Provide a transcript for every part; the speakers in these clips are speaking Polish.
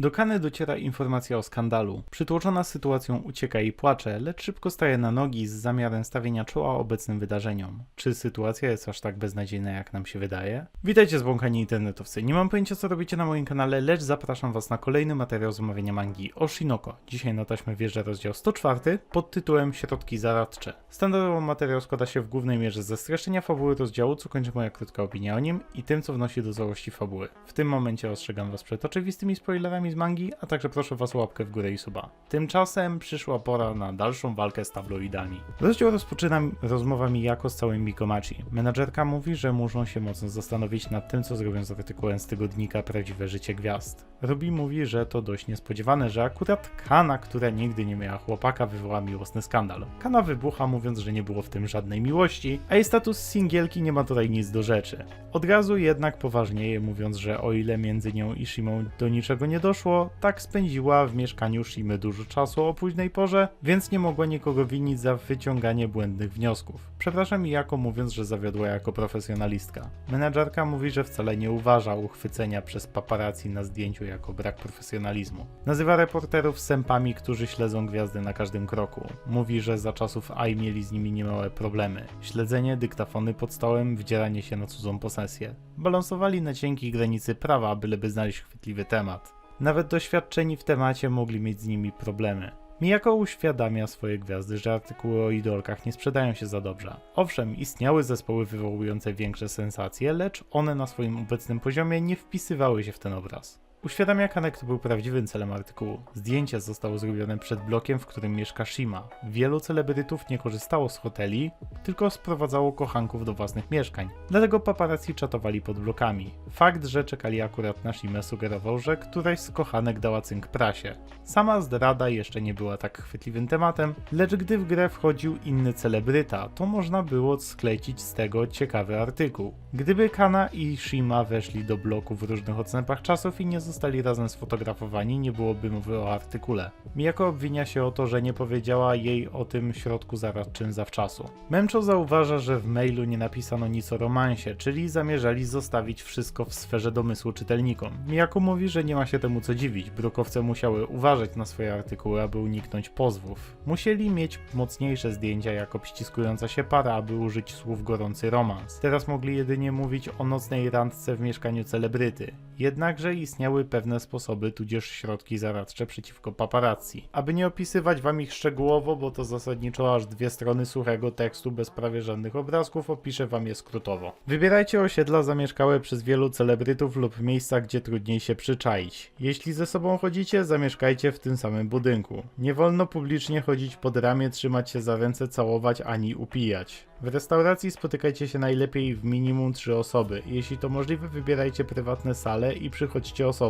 Do Kany dociera informacja o skandalu. Przytłoczona sytuacją ucieka i płacze, lecz szybko staje na nogi z zamiarem stawienia czoła obecnym wydarzeniom. Czy sytuacja jest aż tak beznadziejna, jak nam się wydaje? Witajcie zbłąkani internetowcy. Nie mam pojęcia, co robicie na moim kanale, lecz zapraszam was na kolejny materiał z omawiania mangi o Shinoko. Dzisiaj na taśmę wjeżdża rozdział 104 pod tytułem Środki zaradcze. Standardowo materiał składa się w głównej mierze ze streszczenia fabuły rozdziału, co kończy moja krótka opinia o nim i tym, co wnosi do całości fabuły. W tym momencie ostrzegam was przed oczywistymi spoilerami z mangi, a także proszę was o łapkę w górę i suba. Tymczasem przyszła pora na dalszą walkę z tabloidami. Rozdział rozpoczyna rozmowami jako z całym Mikomachi. Menadżerka mówi, że muszą się mocno zastanowić nad tym, co zrobią z artykułem z tygodnika Prawdziwe Życie Gwiazd. Ruby mówi, że to dość niespodziewane, że akurat Kana, która nigdy nie miała chłopaka, wywoła miłosny skandal. Kana wybucha, mówiąc, że nie było w tym żadnej miłości, a jej status singielki nie ma tutaj nic do rzeczy. Od razu jednak poważnieje, mówiąc, że o ile między nią i Shimą do niczego nie doszło, tak spędziła w mieszkaniu Shimy dużo czasu o późnej porze, więc nie mogła nikogo winić za wyciąganie błędnych wniosków. Przepraszam jako mówiąc, że zawiodła jako profesjonalistka. Menadżerka mówi, że wcale nie uważa uchwycenia przez paparazzi na zdjęciu jako brak profesjonalizmu. Nazywa reporterów sępami, którzy śledzą gwiazdy na każdym kroku. Mówi, że za czasów AI mieli z nimi niemałe problemy. Śledzenie, dyktafony pod stołem, wdzieranie się na cudzą posesję. Balansowali na cienkiej granicy prawa, byleby znaleźć chwytliwy temat. Nawet doświadczeni w temacie mogli mieć z nimi problemy. Mijako uświadamia swoje gwiazdy, że artykuły o idolkach nie sprzedają się za dobrze. Owszem, istniały zespoły wywołujące większe sensacje, lecz one na swoim obecnym poziomie nie wpisywały się w ten obraz. Uświadamia Kanek, to był prawdziwym celem artykułu. Zdjęcie zostało zrobione przed blokiem, w którym mieszka Shima. Wielu celebrytów nie korzystało z hoteli, tylko sprowadzało kochanków do własnych mieszkań. Dlatego paparazzi czatowali pod blokami. Fakt, że czekali akurat na Shimę sugerował, że któraś z kochanek dała cynk prasie. Sama zdrada jeszcze nie była tak chwytliwym tematem, lecz gdy w grę wchodził inny celebryta, to można było sklecić z tego ciekawy artykuł. Gdyby Kana i Shima weszli do bloku w różnych odstępach czasów i nie zostali razem sfotografowani, nie byłoby mowy o artykule. Miyako obwinia się o to, że nie powiedziała jej o tym środku zaradczym zawczasu. Memcho zauważa, że w mailu nie napisano nic o romansie, czyli zamierzali zostawić wszystko w sferze domysłu czytelnikom. Miyako mówi, że nie ma się temu co dziwić, brukowce musiały uważać na swoje artykuły, aby uniknąć pozwów. Musieli mieć mocniejsze zdjęcia jako ściskująca się para, aby użyć słów gorący romans. Teraz mogli jedynie mówić o nocnej randce w mieszkaniu celebryty. Jednakże istniały pewne sposoby, tudzież środki zaradcze przeciwko paparazzi. Aby nie opisywać wam ich szczegółowo, bo to zasadniczo aż dwie strony suchego tekstu bez prawie żadnych obrazków, opiszę wam je skrótowo. Wybierajcie osiedla zamieszkałe przez wielu celebrytów lub miejsca, gdzie trudniej się przyczaić. Jeśli ze sobą chodzicie, zamieszkajcie w tym samym budynku. Nie wolno publicznie chodzić pod ramię, trzymać się za ręce, całować ani upijać. W restauracji spotykajcie się najlepiej w minimum trzy osoby. Jeśli to możliwe, wybierajcie prywatne sale i przychodźcie osobno.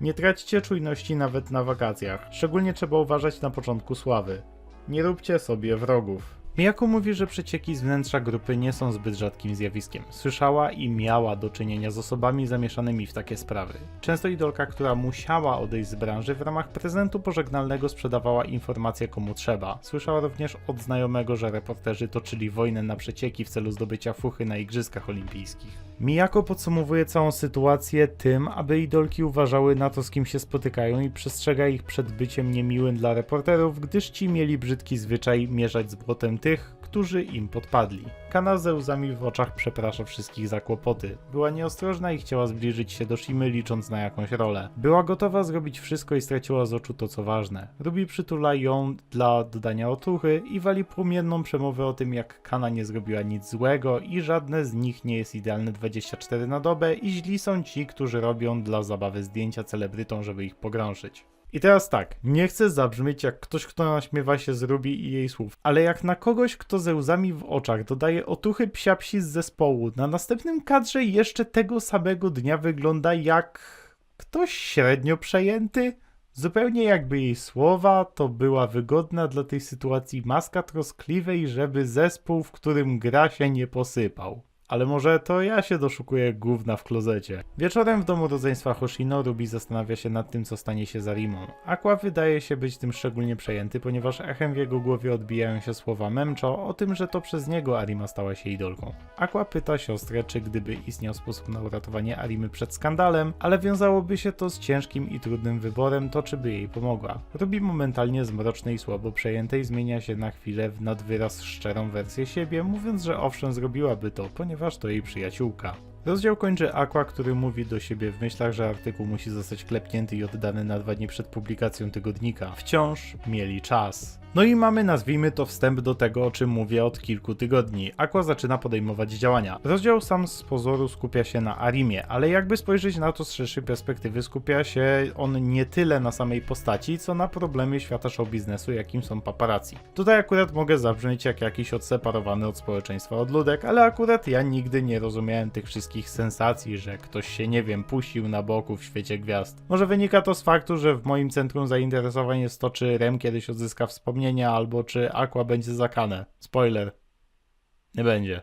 Nie traćcie czujności nawet na wakacjach. Szczególnie trzeba uważać na początku sławy. Nie róbcie sobie wrogów. Miyako mówi, że przecieki z wnętrza grupy nie są zbyt rzadkim zjawiskiem. Słyszała i miała do czynienia z osobami zamieszanymi w takie sprawy. Często idolka, która musiała odejść z branży, w ramach prezentu pożegnalnego sprzedawała informacje komu trzeba. Słyszała również od znajomego, że reporterzy toczyli wojnę na przecieki w celu zdobycia fuchy na Igrzyskach Olimpijskich. Mijako podsumowuje całą sytuację tym, aby idolki uważały na to, z kim się spotykają i przestrzega ich przed byciem niemiłym dla reporterów, gdyż ci mieli brzydki zwyczaj mieszać z błotem tych, którzy im podpadli. Kana ze łzami w oczach przeprasza wszystkich za kłopoty. Była nieostrożna i chciała zbliżyć się do Shimy licząc na jakąś rolę. Była gotowa zrobić wszystko i straciła z oczu to co ważne. Ruby przytula ją dla dodania otuchy i wali płomienną przemowę o tym jak Kana nie zrobiła nic złego i żadne z nich nie jest idealne 24 na dobę i źli są ci, którzy robią dla zabawy zdjęcia celebrytom, żeby ich pogrążyć. I teraz tak, nie chcę zabrzmieć jak ktoś, kto naśmiewa się z Ruby i jej słów, ale jak na kogoś, kto ze łzami w oczach dodaje otuchy psiapsi z zespołu, na następnym kadrze jeszcze tego samego dnia wygląda jak ktoś średnio przejęty, zupełnie jakby jej słowa to była wygodna dla tej sytuacji maska troskliwej, żeby zespół, w którym gra się nie posypał. Ale może to ja się doszukuję gówna w klozecie. Wieczorem w domu rodzeństwa Hoshino Ruby zastanawia się nad tym, co stanie się z Arimą. Aqua wydaje się być tym szczególnie przejęty, ponieważ echem w jego głowie odbijają się słowa Memcho o tym, że to przez niego Arima stała się idolką. Aqua pyta siostrę, czy gdyby istniał sposób na uratowanie Arimy przed skandalem, ale wiązałoby się to z ciężkim i trudnym wyborem, to czy by jej pomogła. Ruby momentalnie z mrocznej i słabo przejętej zmienia się na chwilę w nadwyraz szczerą wersję siebie, mówiąc, że owszem zrobiłaby to, ponieważ to jej przyjaciółka. Rozdział kończy Aqua, który mówi do siebie w myślach, że artykuł musi zostać klepnięty i oddany na dwa dni przed publikacją tygodnika. Wciąż mieli czas. No i mamy, nazwijmy to, wstęp do tego, o czym mówię od kilku tygodni. Aqua zaczyna podejmować działania. Rozdział sam z pozoru skupia się na Arimie, ale jakby spojrzeć na to z szerszej perspektywy, skupia się on nie tyle na samej postaci, co na problemie świata show biznesu, jakim są paparazzi. Tutaj akurat mogę zabrzmieć jak jakiś odseparowany od społeczeństwa odludek, ale akurat ja nigdy nie rozumiałem tych wszystkich sensacji, że ktoś się, nie wiem, puścił na boku w świecie gwiazd. Może wynika to z faktu, że w moim centrum zainteresowań jest to, czy Rem kiedyś odzyska albo czy Aqua będzie zakane. Spoiler. Nie będzie.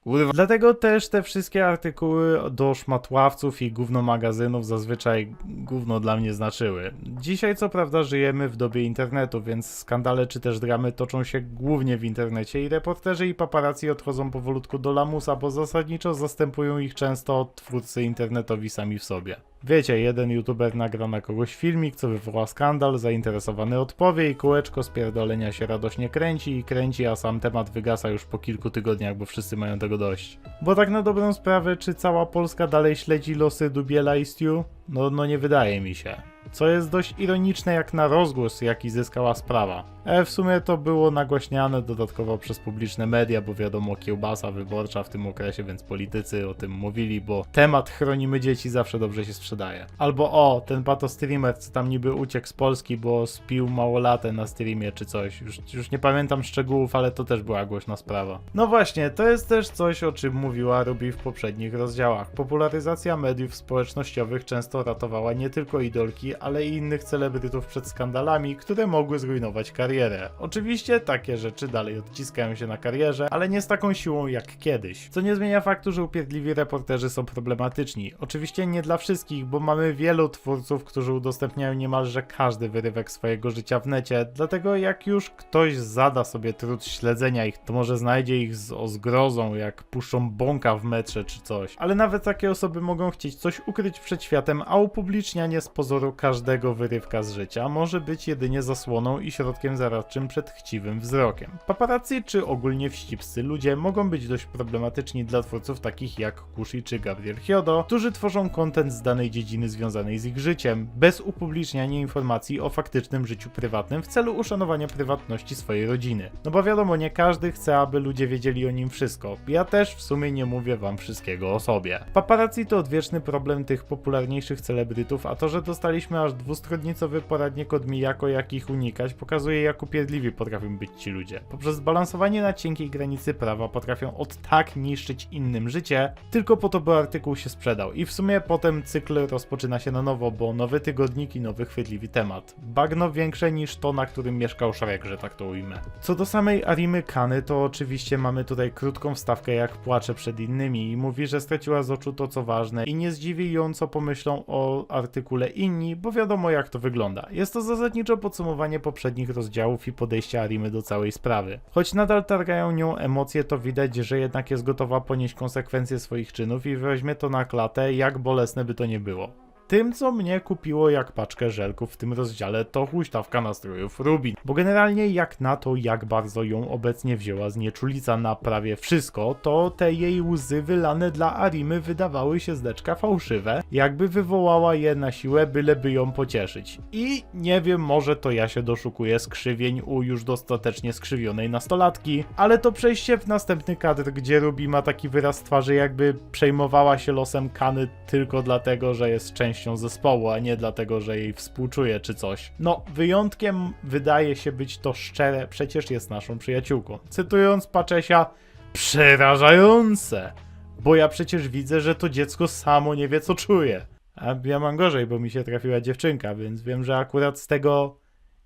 Kurwa. Dlatego też te wszystkie artykuły do szmatławców i gówno magazynów zazwyczaj gówno dla mnie znaczyły. Dzisiaj co prawda żyjemy w dobie internetu, więc skandale czy też dramy toczą się głównie w internecie i reporterzy i paparazzi odchodzą powolutku do lamusa, bo zasadniczo zastępują ich często twórcy internetowi sami w sobie. Wiecie, jeden youtuber nagra na kogoś filmik, co wywoła skandal, zainteresowany odpowie i kółeczko spierdolenia się radośnie kręci i kręci, a sam temat wygasa już po kilku tygodniach, bo wszyscy mają tego dość. Bo tak na dobrą sprawę, czy cała Polska dalej śledzi losy Dubiela i Stu? No, no nie wydaje mi się. Co jest dość ironiczne jak na rozgłos, jaki zyskała sprawa. E, w sumie to było nagłaśniane dodatkowo przez publiczne media, bo wiadomo, kiełbasa wyborcza w tym okresie, więc politycy o tym mówili, bo temat chronimy dzieci zawsze dobrze się sprzedaje. Albo o, ten pato streamer, co tam niby uciekł z Polski, bo spił małolatę na streamie czy coś. Już, już nie pamiętam szczegółów, ale to też była głośna sprawa. No właśnie, to jest też coś, o czym mówiła Ruby w poprzednich rozdziałach. Popularyzacja mediów społecznościowych często ratowała nie tylko idolki, ale i innych celebrytów przed skandalami, które mogły zrujnować karierę. Oczywiście takie rzeczy dalej odciskają się na karierze, ale nie z taką siłą jak kiedyś. Co nie zmienia faktu, że upierdliwi reporterzy są problematyczni. Oczywiście nie dla wszystkich, bo mamy wielu twórców, którzy udostępniają niemalże każdy wyrywek swojego życia w necie, dlatego jak już ktoś zada sobie trud śledzenia ich, to może znajdzie ich z o zgrozą, jak puszczą bąka w metrze czy coś. Ale nawet takie osoby mogą chcieć coś ukryć przed światem, a upublicznianie z pozoru każdego wyrywka z życia może być jedynie zasłoną i środkiem zaradczym przed chciwym wzrokiem. Paparazzi czy ogólnie wścibscy ludzie mogą być dość problematyczni dla twórców takich jak Kushi czy Gabriel Hyodo, którzy tworzą content z danej dziedziny związanej z ich życiem, bez upubliczniania informacji o faktycznym życiu prywatnym w celu uszanowania prywatności swojej rodziny. No bo wiadomo, nie każdy chce, aby ludzie wiedzieli o nim wszystko. Ja też w sumie nie mówię wam wszystkiego o sobie. Paparazzi to odwieczny problem tych popularniejszych celebrytów, a to, że dostaliśmy aż dwustronnicowy poradnik od Miyako, jak ich unikać, pokazuje jak upierdliwi potrafią być ci ludzie. Poprzez balansowanie na cienkiej granicy prawa potrafią od tak niszczyć innym życie, tylko po to, by artykuł się sprzedał. I w sumie potem cykl rozpoczyna się na nowo, bo nowy tygodnik i nowy chwytliwy temat. Bagno większe niż to, na którym mieszkał Shrek, że tak to ujmę. Co do samej Arimy Kany, to oczywiście mamy tutaj krótką wstawkę, jak płacze przed innymi i mówi, że straciła z oczu to, co ważne i nie zdziwi ją, co pomyślą o artykule inni, bo wiadomo jak to wygląda. Jest to zasadniczo podsumowanie poprzednich rozdziałów i podejścia Arimy do całej sprawy. Choć nadal targają nią emocje, to widać, że jednak jest gotowa ponieść konsekwencje swoich czynów i weźmie to na klatę, jak bolesne by to nie było. Tym, co mnie kupiło jak paczkę żelków w tym rozdziale, to huśtawka nastrojów Rubin. Bo generalnie jak na to, jak bardzo ją obecnie wzięła znieczulica na prawie wszystko, to te jej łzy wylane dla Arimy wydawały się zdeczka fałszywe, jakby wywołała je na siłę, byleby ją pocieszyć. I nie wiem, może to ja się doszukuję skrzywień u już dostatecznie skrzywionej nastolatki, ale to przejście w następny kadr, gdzie Ruby ma taki wyraz twarzy, jakby przejmowała się losem Kany tylko dlatego, że jest częścią zespołu, a nie dlatego, że jej współczuje czy coś. No, wyjątkiem wydaje się być to szczere, przecież jest naszą przyjaciółką. Cytując Paczesia, przerażające, bo ja przecież widzę, że to dziecko samo nie wie co czuje. A ja mam gorzej, bo mi się trafiła dziewczynka, więc wiem, że akurat z tego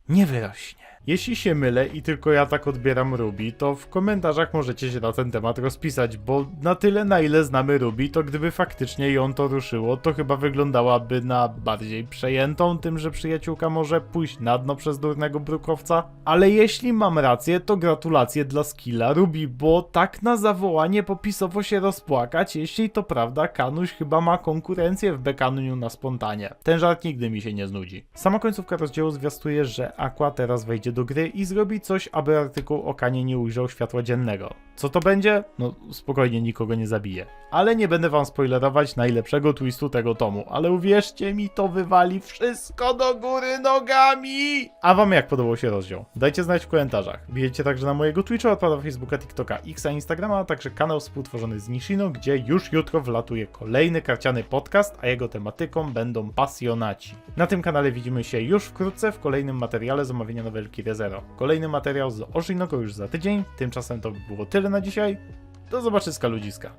nie wyrośnie. Jeśli się mylę i tylko ja tak odbieram Ruby, to w komentarzach możecie się na ten temat rozpisać, bo na tyle na ile znamy Ruby, to gdyby faktycznie ją to ruszyło, to chyba wyglądałaby na bardziej przejętą tym, że przyjaciółka może pójść na dno przez durnego brukowca. Ale jeśli mam rację, to gratulacje dla skilla Ruby, bo tak na zawołanie popisowo się rozpłakać, jeśli to prawda, Kanuś chyba ma konkurencję w Bekaniu na spontanie. Ten żart nigdy mi się nie znudzi. Sama końcówka rozdziału zwiastuje, że Aqua teraz wejdzie do gry i zrobi coś, aby artykuł o Kanie nie ujrzał światła dziennego. Co to będzie? No spokojnie, nikogo nie zabije. Ale nie będę wam spoilerować najlepszego twistu tego tomu, ale uwierzcie mi, to wywali wszystko do góry nogami! A wam jak podobał się rozdział? Dajcie znać w komentarzach. Bijecie także na mojego Twitcha, odpada Facebooka, TikToka, Xa, Instagrama, a także kanał współtworzony z Nishino, gdzie już jutro wlatuje kolejny karciany podcast, a jego tematyką będą pasjonaci. Na tym kanale widzimy się już wkrótce w kolejnym materiale z omawiania nowelki ReZero. Kolejny materiał z Oshinogo już za tydzień, tymczasem to by było tyle na dzisiaj. Do zobaczyska ludziska.